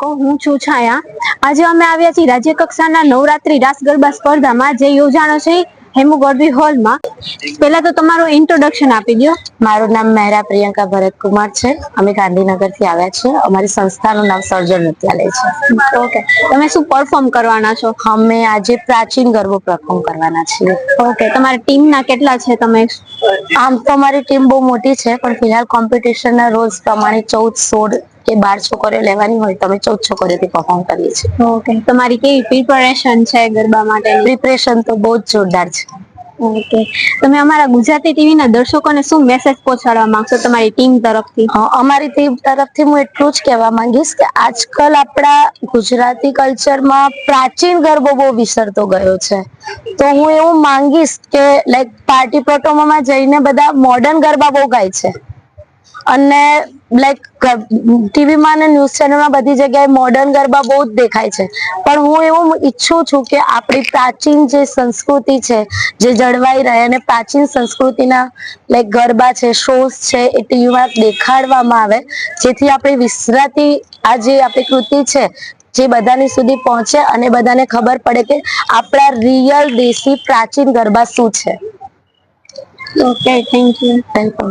હું છું છાયા. આજે અમે આવ્યા છીએ રાજ્ય કક્ષાના નવરાત્રી રાસ ગરબા સ્પર્ધામાં જે યોજાણો છે હેમુ ગઢવી હોલમાં. પહેલા તો તમારું ઇન્ટ્રોડક્શન આપી દો મારું નામ મહેરા પ્રિયંકા ભરતકુમાર છે. અમે ગાંધીનગરથી આવ્યા છીએ. અમારી સંસ્થાનું નામ સર્જન નૃત્યાલય છે. ઓકે. તમે શું પરફોર્મ કરવાના છો? અમે આજે પ્રાચીન ગરબો પરફોર્મ કરવાના છીએ. ઓકે. તમારી ટીમના કેટલા છે તમે? આમ તો અમારી ટીમ બહુ મોટી છે પણ ફિલહાલ કોમ્પિટિશનના રોલ્સ પ્રમાણે ચૌદ સોળ કે બાર છોકરીઓ લેવાની હોય તો અમે ચૌદ છોકરીઓથી પરફોર્મ કરીએ છીએ. ઓકે તમારી કેવી પ્રિપેરેશન છે ગરબા માટે પ્રિપરેશન તો બહુ જ જોરદાર છે. ઓકે તમે અમારા ગુજરાતી ટીવીના દર્શકોને શું મેસેજ પહોંચાડવા માંગશો તમારી ટીમ તરફથી? અમારી ટીમ તરફથી હું એટલું જ કહેવા માંગીશ કે આજકાલ આપણા ગુજરાતી કલ્ચરમાં પ્રાચીન ગરબો બહુ વિસરતો ગયો છે. તો હું એવું માંગીશ કે લાઈક પાર્ટી પ્રોટોમોમાં જઈને બધા મોડર્ન ગરબા બહુ ગાય છે. અને લાઈક ટીવીમાં અને ન્યૂઝ ચેનલમાં બધી જગ્યાએ મોડર્ન ગરબા બહુ જ દેખાય છે. પણ હું એવું ઈચ્છું છું કે આપણી પ્રાચીન જે સંસ્કૃતિ છે જે જળવાઈ રહે અને પ્રાચીન સંસ્કૃતિના લાઈક ગરબા છે શોઝ છે એ ટીવીમાં દેખાડવામાં આવે જેથી આપણી વિસરાતી આ જે આપણી કૃતિ છે જે બધાની સુધી પહોંચે અને બધાને ખબર પડે કે આપણા રિયલ દેશી પ્રાચીન ગરબા શું છે. Okay thank you welcome